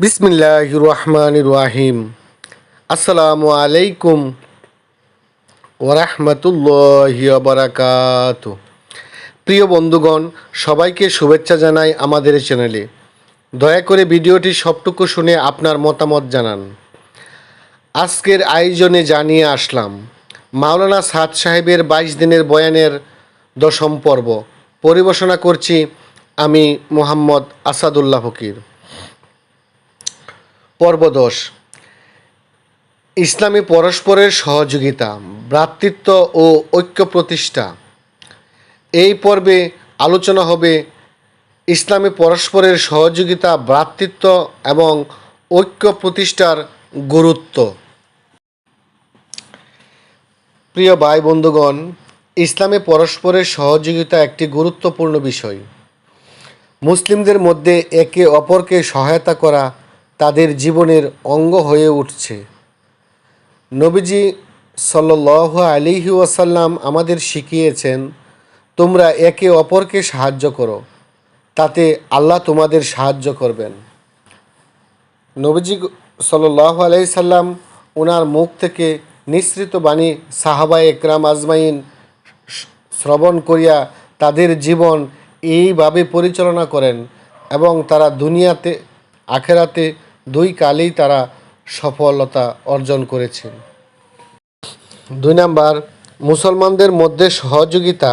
বিসমিল্লাহ রহমান রাহিম আসসালামু আলাইকুম ওরহমতুল্লাহি বারাকাত প্রিয় বন্ধুগণ, সবাইকে শুভেচ্ছা জানাই আমাদের চ্যানেলে। দয়া করে ভিডিওটি সবটুকু শুনে আপনার মতামত জানান। আজকের আয়োজনে জানিয়ে আসলাম, মাওলানা সাদ সাহেবের বাইশ দিনের বয়ানের দশম পর্ব। পরিবেশনা করছি আমি মোহাম্মদ আসাদুল্লাহ ফকির। পর্ব দশ ইসলামী পরস্পরের সহযোগিতা, ভ্রাতৃত্ব ও ঐক্য প্রতিষ্ঠা এই পর্বে আলোচনা হবে ইসলামী পরস্পরের সহযোগিতা, ভ্রাতৃত্ব এবং ঐক্য প্রতিষ্ঠার গুরুত্ব। প্রিয় ভাই বন্ধুগণ, ইসলামে পরস্পরের সহযোগিতা একটি গুরুত্বপূর্ণ বিষয়। মুসলিমদের মধ্যে একে অপরকে সহায়তা করা তাদের জীবনের অঙ্গ হয়ে উঠছে। নবীজি সাল্লাহ আলিহি ওয়াসাল্লাম আমাদের শিখিয়েছেন, তোমরা একে অপরকে সাহায্য করো, তাতে আল্লাহ তোমাদের সাহায্য করবেন। নবীজি সাল্লাহ আলাই সাল্লাম ওনার মুখ থেকে নিঃসৃত বাণী সাহাবা একরাম আজমাইন শ্রবণ করিয়া তাদের জীবন এইভাবে পরিচালনা করেন এবং তারা দুনিয়াতে, আখেরাতে দুই কালেই তারা সফলতা অর্জন করেছেন। দুই নাম্বার, মুসলমানদের মধ্যে সহযোগিতা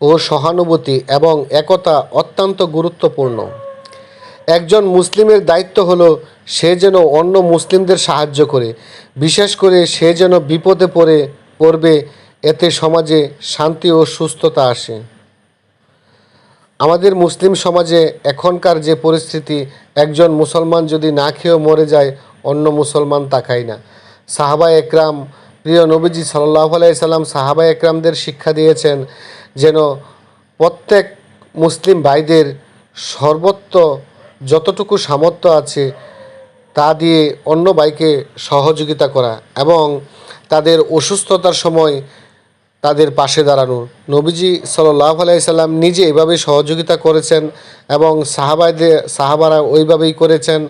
ও সহানুভূতি এবং একতা অত্যন্ত গুরুত্বপূর্ণ। একজন মুসলিমের দায়িত্ব হলো সে যেন অন্য মুসলিমদের সাহায্য করে, বিশেষ করে সে যেন বিপদে পড়ে পড়বে, এতে সমাজে শান্তি ও সুস্থতা আসে। আমাদের মুসলিম সমাজে এখনকার যে পরিস্থিতি, একজন মুসলমান যদি না খেয়েও মরে যায়, অন্য মুসলমান তাকায় না। সাহাবা একরাম, প্রিয় নবীজি সাল্লাহ আলাইসাল্লাম সাহাবা একরামদের শিক্ষা দিয়েছেন যেন প্রত্যেক মুসলিম ভাইদের সর্বত্র যতটুকু সামর্থ্য আছে, তা দিয়ে অন্য ভাইকে সহযোগিতা করা এবং তাদের অসুস্থতার সময় তাদের পাশে দাঁড়ানোর। নবীজি সাল্লাহ আলাইসাল্লাম নিজে এভাবে সহযোগিতা করেছেন এবং সাহাবাইদের সাহাবারা ওইভাবেই করেছেন।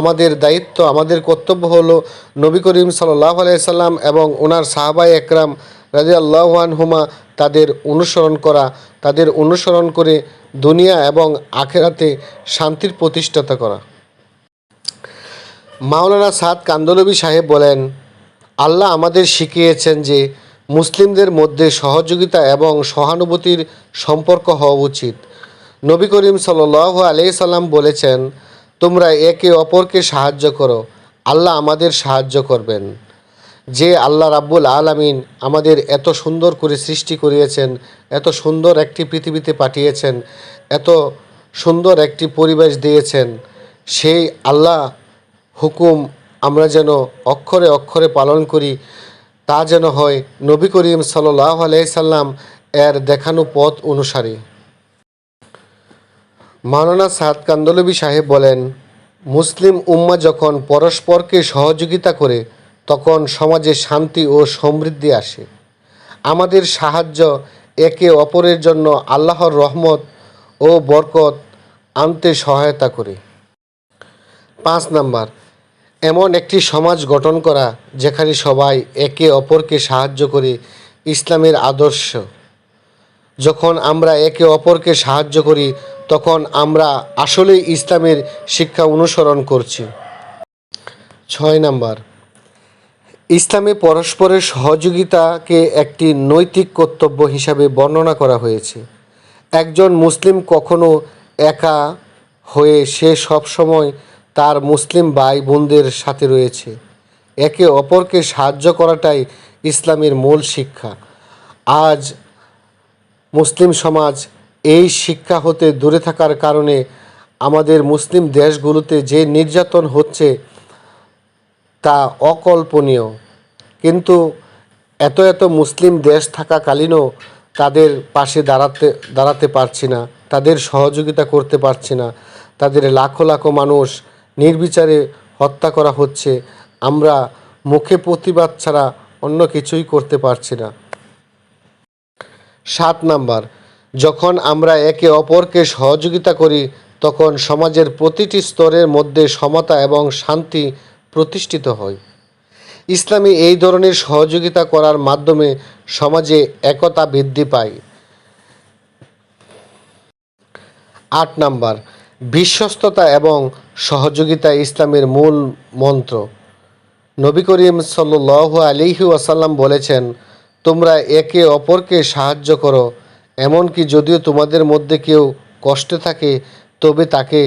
আমাদের দায়িত্ব, আমাদের কর্তব্য হলো নবী করিম সাল্লাহ আলাইসাল্লাম এবং ওনার সাহাবাই একরাম রাজি আল্লাহান হুমা তাদের অনুসরণ করা, তাদের অনুসরণ করে দুনিয়া এবং আখেরাতে শান্তির প্রতিষ্ঠাতা করা। মাওলানা সাদ কান্দলবী সাহেব বলেন, আল্লাহ আমাদের শিখিয়েছেন যে মুসলিমদের মধ্যে সহযোগিতা এবং সহানুভূতির সম্পর্ক হওয়া উচিত। নবী করিম সাল আলি সাল্লাম বলেছেন, তোমরা একে অপরকে সাহায্য করো। আল্লাহ আমাদের সাহায্য করবেন। যে আল্লাহ রাব্বুল আলামিন আমাদের এত সুন্দর করে সৃষ্টি করিয়েছেন, এত সুন্দর একটি পৃথিবীতে পাঠিয়েছেন, এত সুন্দর একটি পরিবেশ দিয়েছেন, সেই আল্লাহ হুকুম আমরা যেন অক্ষরে অক্ষরে পালন করি। তা যেন হয়, নবী করিম সাল্লাহ আলাইসাল্লাম এর দেখানো পথ অনুসারী। মাওলানা সাদ কান্দলবী সাহেব বলেন, মুসলিম উম্মা যখন পরস্পরকে সহযোগিতা করে, তখন সমাজে শান্তি ও সমৃদ্ধি আসে। আমাদের সাহায্য একে অপরের জন্য আল্লাহর রহমত ও বরকত আনতে সহায়তা করে। পাঁচ নাম্বার এমন একটি সমাজ গঠন করা যেখানে সবাই একে অপরকে সাহায্য করে ইসলামের আদর্শ। যখন আমরা একে অপরকে সাহায্য করি, তখন আমরা আসলেই ইসলামের শিক্ষা অনুসরণ করছি। ছয় নাম্বার, ইসলামে পরস্পরের সহযোগিতাকে একটি নৈতিক কর্তব্য হিসাবে বর্ণনা করা হয়েছে। একজন মুসলিম কখনো একা হয়ে সে সবসময় তার মুসলিম ভাই বোনদের সাথে রয়েছে। একে অপরকে সাহায্য করাটাই ইসলামের মূল শিক্ষা। আজ মুসলিম সমাজ এই শিক্ষা হতে দূরে থাকার কারণে আমাদের মুসলিম দেশগুলোতে যে নির্যাতন হচ্ছে তা অকল্পনীয়। কিন্তু এত এত মুসলিম দেশ থাকাকালীনও তাদের পাশে দাঁড়াতে দাঁড়াতে পারছি না। তাদের সহযোগিতা করতে পারছি না। তাদের লাখো লাখো মানুষ নির্বিচারে হত্যা করা হচ্ছে, আমরা মুখে প্রতিবাদ ছাড়া অন্য কিছুই করতে পারছি না। সাত নাম্বার, যখন আমরা একে অপরকে সহযোগিতা করি, তখন সমাজের প্রতিটি স্তরের মধ্যে সমতা এবং শান্তি প্রতিষ্ঠিত হয়। ইসলামী এই ধরনের সহযোগিতা করার মাধ্যমে সমাজে একতা বৃদ্ধি পায়। আট নাম্বার বিশ্বস্ততা এবং সহযোগিতা ইসলামের মূল মন্ত্র। নবী করিম সাল্লু আলিহি ওয়াসাল্লাম বলেছেন, তোমরা একে অপরকে সাহায্য করো, এমনকি যদিও তোমাদের মধ্যে কেউ কষ্টে থাকে, তবে তাকে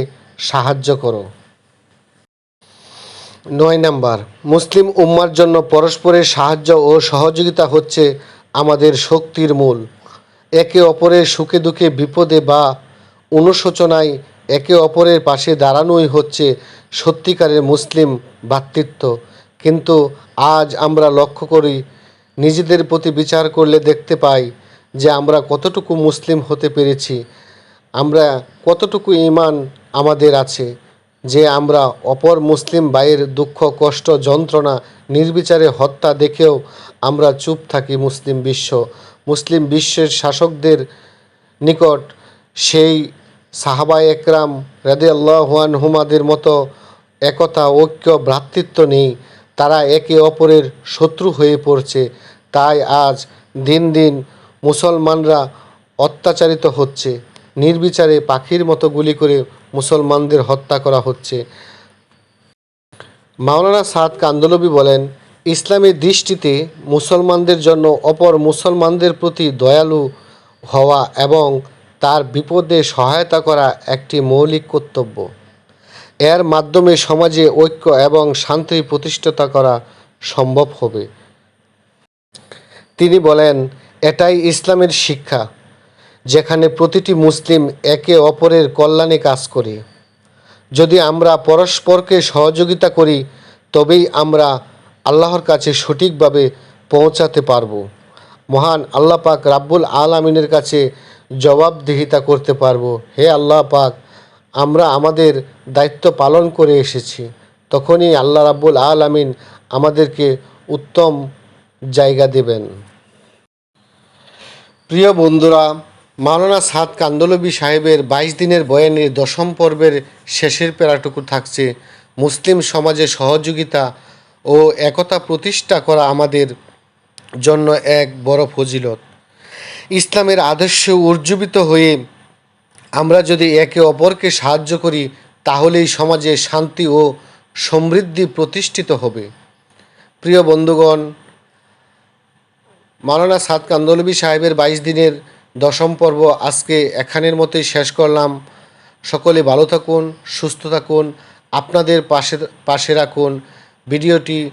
সাহায্য করো। নয় নাম্বার, মুসলিম উম্মার জন্য পরস্পরের সাহায্য ও সহযোগিতা হচ্ছে আমাদের শক্তির মূল। একে অপরের সুখে দুঃখে বিপদে বা অনুশোচনায় একে অপরের পাশে দাঁড়ানোই হচ্ছে সত্যিকারের মুসলিম ভ্রাতৃত্ব কিন্তু আজ আমরা লক্ষ্য করি, নিজেদের প্রতি বিচার করলে দেখতে পাই যে আমরা কতটুকু মুসলিম হতে পেরেছি। আমরা কতটুকু ইমান আমাদের আছে যে আমরা অপর মুসলিম ভাইয়ের দুঃখ, কষ্ট, যন্ত্রণা, নির্বিচারে হত্যা দেখেও আমরা চুপ থাকি মুসলিম বিশ্ব। মুসলিম বিশ্বের শাসকদের নিকট সেই সাহাবা একরাম রাদে আল্লাহান হুমাদের মতো একতা, ঐক্য, ভ্রাতৃত্ব নেই। তারা একে অপরের শত্রু হয়ে পড়ছে। তাই আজ দিন দিন মুসলমানরা অত্যাচারিত হচ্ছে। নির্বিচারে পাখির মতো গুলি করে মুসলমানদের হত্যা করা হচ্ছে। মাওলানা সাদ কান্দলবি বলেন ইসলামের দৃষ্টিতে মুসলমানদের জন্য অপর মুসলমানদের প্রতি দয়ালু হওয়া এবং তার বিপদে সহায়তা করা একটি মৌলিক কর্তব্য। এর মাধ্যমে সমাজে ঐক্য এবং শান্তি প্রতিষ্ঠাতা করা সম্ভব হবে। তিনি বলেন, এটাই ইসলামের শিক্ষা, যেখানে প্রতিটি মুসলিম একে অপরের কল্যাণে কাজ করে। যদি আমরা পরস্পরকে সহযোগিতা করি, তবেই আমরা আল্লাহর কাছে সঠিকভাবে পৌঁছাতে পারব। মহান আল্লাপাক রাব্বুল আলামিনের কাছে জবাবদিহিতা করতে পারব। হে আল্লাহ পাক, আমরা আমাদের দায়িত্ব পালন করে এসেছি। তখনই আল্লাহ রাব্বুল আলামিন আমাদেরকে উত্তম জায়গা দেবেন। প্রিয় বন্ধুরা, মাওলানা সাদ কান্দলবি সাহেবের বাইশ দিনের বয়ানের দশম পর্বের শেষের পেরাটুকু থাকছে। মুসলিম সমাজে সহযোগিতা ও একতা প্রতিষ্ঠা করা আমাদের জন্য এক বড় ফজিলত। ইসলামের আদর্শে উজ্জীবিত হয়ে আমরা যদি একে অপরকে সাহায্য করি, তাহলেই সমাজে শান্তি ও সমৃদ্ধি প্রতিষ্ঠিত হবে। প্রিয় বন্ধুগণ, মাওলানা সাদ কান্দলবি সাহেবের বাইশ দিনের দশম পর্ব আজকে এখানের মতোই শেষ করলাম। সকলে ভালো থাকুন, সুস্থ থাকুন, আপনাদের পাশে পাশে রাখুন। ভিডিওটি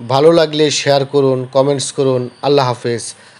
ভালো লাগলে শেয়ার করুন, কমেন্টস করুন। আল্লাহ হাফেজ।